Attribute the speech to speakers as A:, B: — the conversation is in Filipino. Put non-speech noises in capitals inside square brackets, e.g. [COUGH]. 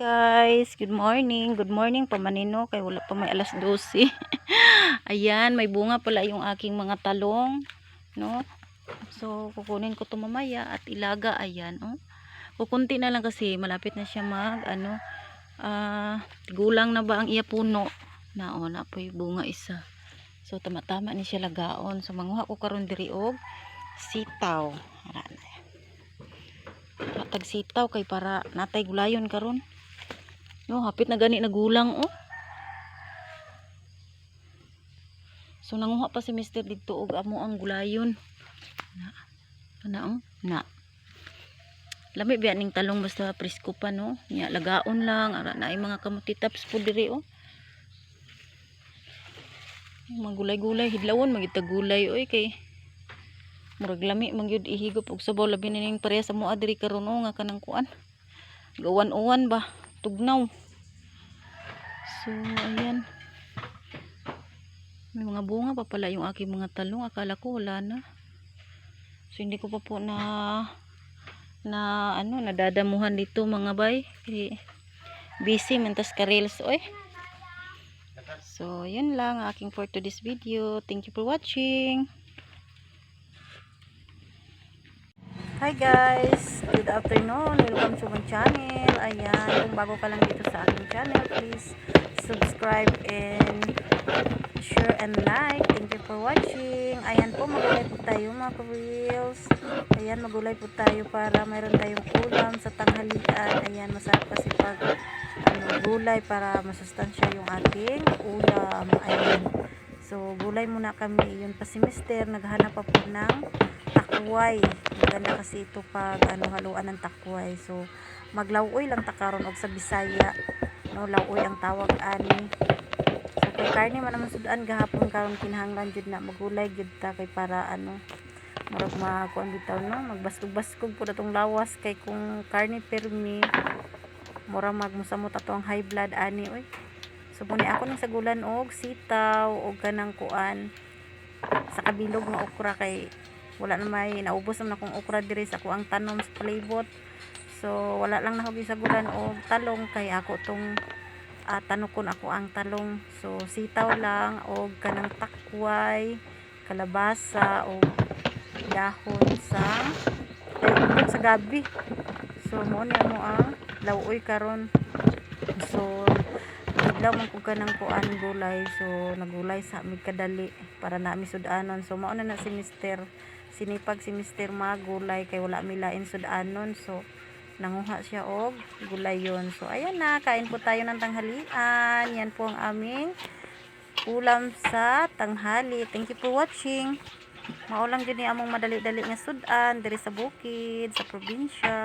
A: guys, good morning. Good morning pamanino kay wala pa may alas 12. [LAUGHS] Ayan, may bunga pala yung aking mga talong, no? So, kukunin ko 'to mamaya at ilaga ayan, oh. Kukunti na lang kasi malapit na siya mag ano ah gulang na ba ang iya puno. Na oh, po yung bunga isa. So, tama-tama ni siya lagaon. So, manguha ko karon diri og sitaw. Ara na. Tag sitaw kay para natay gulayon karon. No, hapit na gani nagulang oh. So nanguha pa si Mr. dito og amo ang gulayon. Na. Ana oh, na. Lami biya ning talong basta presko pa no. Nya lagaon lang ara na mga kamuti taps po diri oh. Mga gulay-gulay hidlawon magita gulay oy kay murag lami magyud ihigop og sabaw labi ning pareha sa moa diri karon oh, nga kanang kuan. Gawan-uwan ba tugnaw. So ayan. May mga bunga pa pala yung aking mga talong. Akala ko wala na. So hindi ko pa po na na ano nadadamuhan dito mga bay. Kasi busy mentas ka reels oy. So yun lang ang aking for today's video. Thank you for watching. Hi guys! Good afternoon! Welcome to my channel. Ayan, kung bago ka lang dito sa aking channel, please subscribe and share and like. Thank you for watching. Ayan po, magulay po tayo mga ka-reels. Ayan, magulay po tayo para mayroon tayong ulam sa tanghalian. Ayan, masarap kasi pag ano, gulay para masustansya yung ating ulam. Ayan. So, gulay muna kami. Yun pa si Mister, naghanap pa po ng takway. Maganda kasi ito pag ano, haluan ng takway. So, maglawoy lang takaron og sa Bisaya. No, lawoy ang tawag ani. So, kay karne man naman sudan gahapon karon kinahanglan jud na magulay jud ta kay para ano murag makuan bitaw no magbastog-bastog po datong lawas kay kung karne permi mura magmusamot ato ang high blood ani oy so muni ako ning sagulan og sitaw og kanang kuan sa kabilog nga okra kay wala na may naubos naman akong okra diri sa ang tanom sa palibot. So wala lang na ako gisagulan og talong kay ako tong uh, tanukon ako ang talong. So sitaw lang og kanang takway kalabasa o dahon sa ay, sa gabi. So mo niya mo ang lawoy karon. So Idlaw man ko kanang kuan gulay. So nagulay sa amig kadali para na mi sudanon. So mao na na si Mister sinipag si Mister magulay kay wala mi lain sudanon so nanguha siya og gulay yon so ayan na kain po tayo ng tanghalian. Yan po ang aming ulam sa tanghali. Thank you for watching. Maulang din among madali-dali nga sudan diri sa bukid sa probinsya